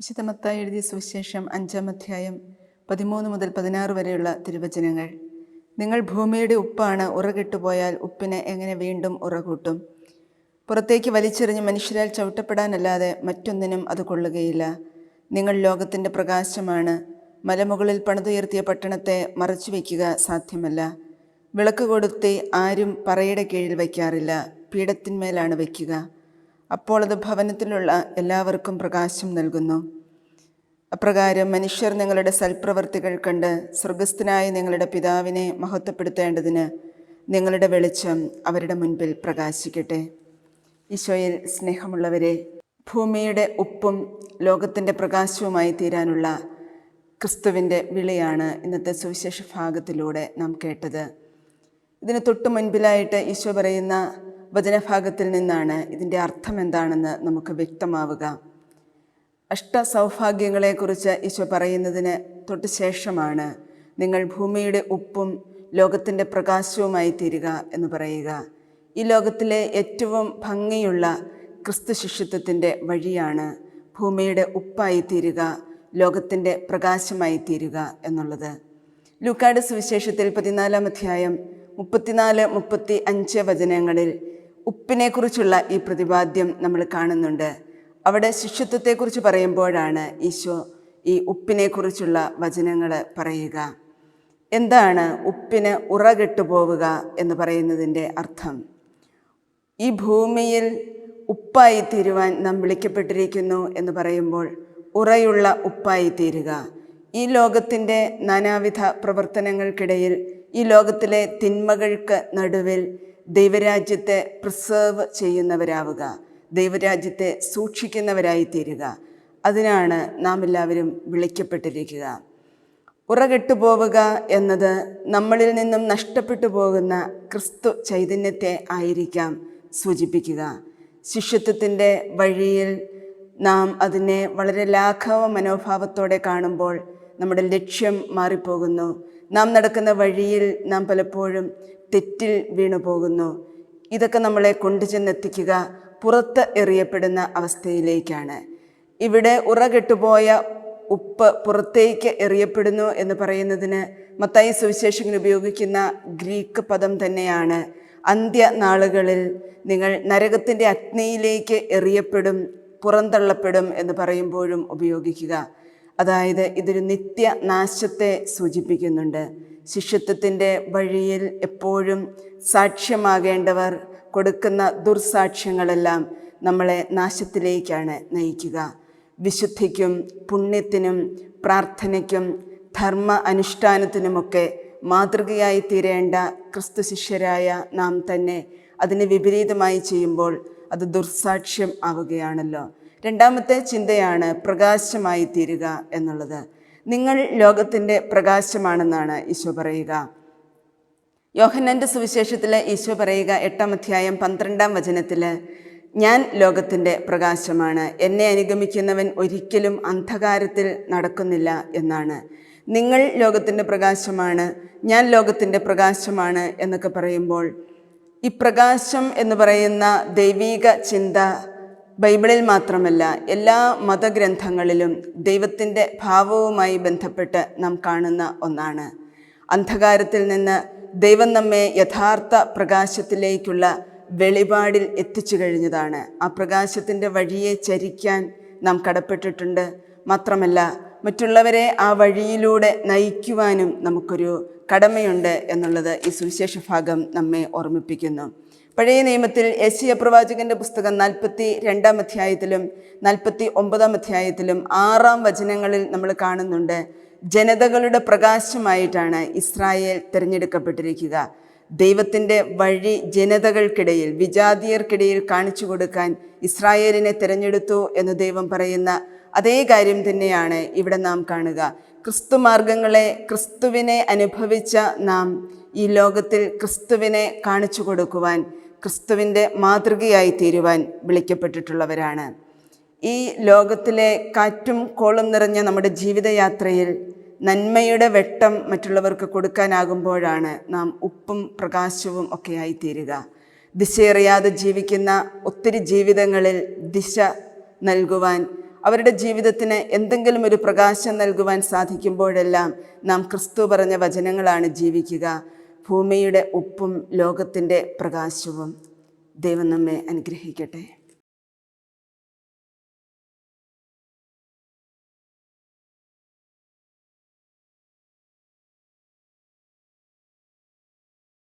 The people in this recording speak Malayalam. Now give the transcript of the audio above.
വിശുദ്ധമത്തായി എഴുതിയ സുവിശേഷം അഞ്ചാം അധ്യായം പതിമൂന്ന് മുതൽ പതിനാറ് വരെയുള്ള തിരുവചനങ്ങൾ. നിങ്ങൾ ഭൂമിയുടെ ഉപ്പാണ് ഉറകിട്ടുപോയാൽ ഉപ്പിനെ എങ്ങനെ വീണ്ടും ഉറകൂട്ടും? പുറത്തേക്ക് വലിച്ചെറിഞ്ഞ് മനുഷ്യരാൽ ചവിട്ടപ്പെടാനല്ലാതെ മറ്റൊന്നിനും അത് കൊള്ളുകയില്ല. നിങ്ങൾ ലോകത്തിന്റെ പ്രകാശമാണ്. മലമുകളിൽ പണിതുയർത്തിയ പട്ടണത്തെ മറച്ചു വയ്ക്കുക സാധ്യമല്ല. വിളക്ക് കൊടുത്തി ആരും പറയുടെ കീഴിൽ വയ്ക്കാറില്ല. പീഠത്തിന്മേലാണ് വയ്ക്കുക. അപ്പോൾ അത് ഭവനത്തിലുള്ള എല്ലാവർക്കും പ്രകാശം നൽകുന്നു. അപ്രകാരം മനുഷ്യർ നിങ്ങളുടെ സൽപ്രവർത്തികൾ കണ്ട് സ്വർഗസ്ഥനായ നിങ്ങളുടെ പിതാവിനെ മഹത്വപ്പെടുത്തേണ്ടതിന് നിങ്ങളുടെ വെളിച്ചം അവരുടെ മുൻപിൽ പ്രകാശിക്കട്ടെ. ഈശോയിൽ സ്നേഹമുള്ളവരെ ഭൂമിയുടെ ഉപ്പും ലോകത്തിന്റെ പ്രകാശവുമായി തീരാനുള്ള ക്രിസ്തുവിന്റെ വിളിയാണ് ഇന്നത്തെ സുവിശേഷ ഭാഗത്തിലൂടെ നാം കേട്ടത്. ഇതിന് തൊട്ടു മുൻപിലായിട്ട് ഈശോ പറയുന്ന വചനഭാഗത്തിൽ നിന്നാണ് ഇതിന്റെ അർത്ഥം എന്താണെന്ന് നമുക്ക് വ്യക്തമാവുക. അഷ്ടസൗഭാഗ്യങ്ങളെക്കുറിച്ച് ഈശോ പറയുന്നതിന് തൊട്ട് ശേഷമാണ് നിങ്ങൾ ഭൂമിയുടെ ഉപ്പും ലോകത്തിന്റെ പ്രകാശവുമായി തീരുക എന്ന് പറയുക. ഈ ലോകത്തിലെ ഏറ്റവും ഭംഗിയുള്ള ക്രിസ്തു ശിഷ്യത്വത്തിന്റെ വഴിയാണ് ഭൂമിയുടെ ഉപ്പായി തീരുക ലോകത്തിന്റെ പ്രകാശമായി തീരുക എന്നുള്ളത്. ലൂക്കാട് സുവിശേഷത്തിൽ പതിനാലാം അധ്യായം മുപ്പത്തിനാല് മുപ്പത്തി അഞ്ച് വചനങ്ങളിൽ ഉപ്പിനെക്കുറിച്ചുള്ള ഈ പ്രതിപാദ്യം നമ്മൾ കാണുന്നുണ്ട്. അവിടെ ശിഷ്യത്വത്തെക്കുറിച്ച് പറയുമ്പോഴാണ് ഈശോ ഈ ഉപ്പിനെക്കുറിച്ചുള്ള വചനങ്ങൾ പറയുക. എന്താണ് ഉപ്പിന് ഉറകെട്ടു പോവുക എന്ന് പറയുന്നതിന്റെ അർത്ഥം? ഈ ഭൂമിയിൽ ഉപ്പായി തീരുവാൻ നാം വിളിക്കപ്പെട്ടിരിക്കുന്നു എന്ന് പറയുമ്പോൾ ഉറയുള്ള ഉപ്പായി തീരുക. ഈ ലോകത്തിന്റെ നാനാവിധ പ്രവർത്തനങ്ങൾക്കിടയിൽ ഈ ലോകത്തിലെ തിന്മകൾക്ക് നടുവിൽ ദൈവരാജ്യത്തെ പ്രിസേർവ് ചെയ്യുന്നവരാവുക. ദൈവരാജ്യത്തെ സൂക്ഷിക്കുന്നവരായി തീരുക അതിനാണ് നാം എല്ലാവരും വിളിക്കപ്പെട്ടിരിക്കുക. ഉറകെട്ടു പോവുക എന്നത് നമ്മളിൽ നിന്നും നഷ്ടപ്പെട്ടു പോകുന്ന ക്രിസ്തു ചൈതന്യത്തെ ആയിരിക്കാം സൂചിപ്പിക്കുക. ശിഷ്യത്വത്തിന്റെ വഴിയിൽ നാം അതിനെ വളരെ ലാഘവ മനോഭാവത്തോടെ കാണുമ്പോൾ നമ്മുടെ ലക്ഷ്യം മാറിപ്പോകുന്നു. നാം നടക്കുന്ന വഴിയിൽ നാം പലപ്പോഴും തെറ്റിൽ വീണു പോകുന്നു ഇതൊക്കെ നമ്മളെ കൊണ്ടുചെന്നെത്തിക്കുക പുറത്ത് എറിയപ്പെടുന്ന അവസ്ഥയിലേക്കാണ്. ഇവിടെ ഉറകെട്ടുപോയ ഉപ്പ് പുറത്തേക്ക് എറിയപ്പെടുന്നു എന്ന് പറയുന്നതിന് മത്തായി സുവിശേഷകൻ ഉപയോഗിക്കുന്ന ഗ്രീക്ക് പദം തന്നെയാണ്. അന്ത്യ നാളുകളിൽ നിങ്ങൾ നരകത്തിന്റെ അഗ്നിയിലേക്ക് എറിയപ്പെടും പുറന്തള്ളപ്പെടും എന്ന് പറയുമ്പോഴും ഉപയോഗിക്കുക. അതായത് ഇതൊരു നിത്യ നാശത്തെ സൂചിപ്പിക്കുന്നുണ്ട്. ശിഷ്യത്വത്തിന്റെ വഴിയിൽ എപ്പോഴും സാക്ഷ്യമാകേണ്ടവർ കൊടുക്കുന്ന ദുർസാക്ഷ്യങ്ങളെല്ലാം നമ്മളെ നാശത്തിലേക്കാണ് നയിക്കുക. വിശുദ്ധിക്കും പുണ്യത്തിനും പ്രാർത്ഥനയ്ക്കും ധർമ്മ അനുഷ്ഠാനത്തിനുമൊക്കെ മാതൃകയായി തീരേണ്ട ക്രിസ്തു ശിഷ്യരായ നാം തന്നെ അതിന് വിപരീതമായി ചെയ്യുമ്പോൾ അത് ദുർസാക്ഷ്യം ആവുകയാണല്ലോ. രണ്ടാമത്തെ ചിന്തയാണ് പ്രകാശമായി തീരുക എന്നുള്ളത്. നിങ്ങൾ ലോകത്തിന്റെ പ്രകാശമാണെന്നാണ് ഈശോ പറയുക. യോഹന്നന്റെ സുവിശേഷത്തിൽ ഈശോ പറയുക എട്ടാം അധ്യായം പന്ത്രണ്ടാം വചനത്തിൽ ഞാൻ ലോകത്തിന്റെ പ്രകാശമാണ്. എന്നെ അനുഗമിക്കുന്നവൻ ഒരിക്കലും അന്ധകാരത്തിൽ നടക്കുന്നില്ല എന്നാണ്. നിങ്ങൾ ലോകത്തിന്റെ പ്രകാശമാണ്. ഞാൻ ലോകത്തിന്റെ പ്രകാശമാണ് എന്നൊക്കെ പറയുമ്പോൾ ഈ പ്രകാശം എന്ന് പറയുന്ന ദൈവീക ചിന്ത ബൈബിളിൽ മാത്രമല്ല എല്ലാ മതഗ്രന്ഥങ്ങളിലും ദൈവത്തിന്റെ ഭാവവുമായി ബന്ധപ്പെട്ട് നാം കാണുന്ന ഒന്നാണ്. അന്ധകാരത്തിൽ നിന്ന് ദൈവം നമ്മെ യഥാർത്ഥ പ്രകാശത്തിലേക്കുള്ള വെളിപാടിൽ എത്തിച്ചു കഴിഞ്ഞതാണ്. ആ പ്രകാശത്തിന്റെ വഴിയെ ചരിക്കാൻ നാം കടപ്പെട്ടിട്ടുണ്ട്. മാത്രമല്ല മറ്റുള്ളവരെ ആ വഴിയിലൂടെ നയിക്കുവാനും നമുക്കൊരു കടമയുണ്ട് എന്നുള്ളത് ഈ സുവിശേഷ ഭാഗം നമ്മെ ഓർമ്മിപ്പിക്കുന്നു. പഴയ നിയമത്തിൽ യേശിയ പ്രവാചകന്റെ പുസ്തകം നാൽപ്പത്തി രണ്ടാം അധ്യായത്തിലും നാൽപ്പത്തി ഒമ്പതാം അധ്യായത്തിലും ആറാം വചനങ്ങളിൽ നമ്മൾ കാണുന്നുണ്ട്. ജനതകളുടെ പ്രകാശമായിട്ടാണ് ഇസ്രായേൽ തിരഞ്ഞെടുക്കപ്പെട്ടിരിക്കുക. ദൈവത്തിന്റെ വഴി ജനതകൾക്കിടയിൽ വിജാതിയർക്കിടയിൽ കാണിച്ചു കൊടുക്കാൻ ഇസ്രായേലിനെ തിരഞ്ഞെടുത്തു എന്ന് ദൈവം പറയുന്ന അതേ കാര്യം തന്നെയാണ് ഇവിടെ നാം കാണുക. ക്രിസ്തു മാർഗങ്ങളെ ക്രിസ്തുവിനെ അനുഭവിച്ച നാം ഈ ലോകത്തിൽ ക്രിസ്തുവിനെ കാണിച്ചു കൊടുക്കുവാൻ ക്രിസ്തുവിന്റെ മാതൃകയായി തീരുവാൻ വിളിക്കപ്പെട്ടിട്ടുള്ളവരാണ്. ഈ ലോകത്തിലെ കാറ്റും കോളും നിറഞ്ഞ നമ്മുടെ ജീവിതയാത്രയിൽ നന്മയുടെ വെട്ടം മറ്റുള്ളവർക്ക് കൊടുക്കാനാകുമ്പോഴാണ് നാം ഉപ്പും പ്രകാശവും ഒക്കെയായി തീരുക ദിശയറിയാതെ ജീവിക്കുന്ന ഒത്തിരി ജീവിതങ്ങളിൽ ദിശ നൽകുവാൻ അവരുടെ ജീവിതത്തിന് എന്തെങ്കിലും ഒരു പ്രകാശം നൽകുവാൻ സാധിക്കുമ്പോഴെല്ലാം നാം ക്രിസ്തു പറഞ്ഞ വചനങ്ങളാണ് ജീവിക്കുക. ഭൂമിയുടെ ഉപ്പും ലോകത്തിന്റെ പ്രകാശവും ദൈവം നമ്മെ അനുഗ്രഹിക്കട്ടെ.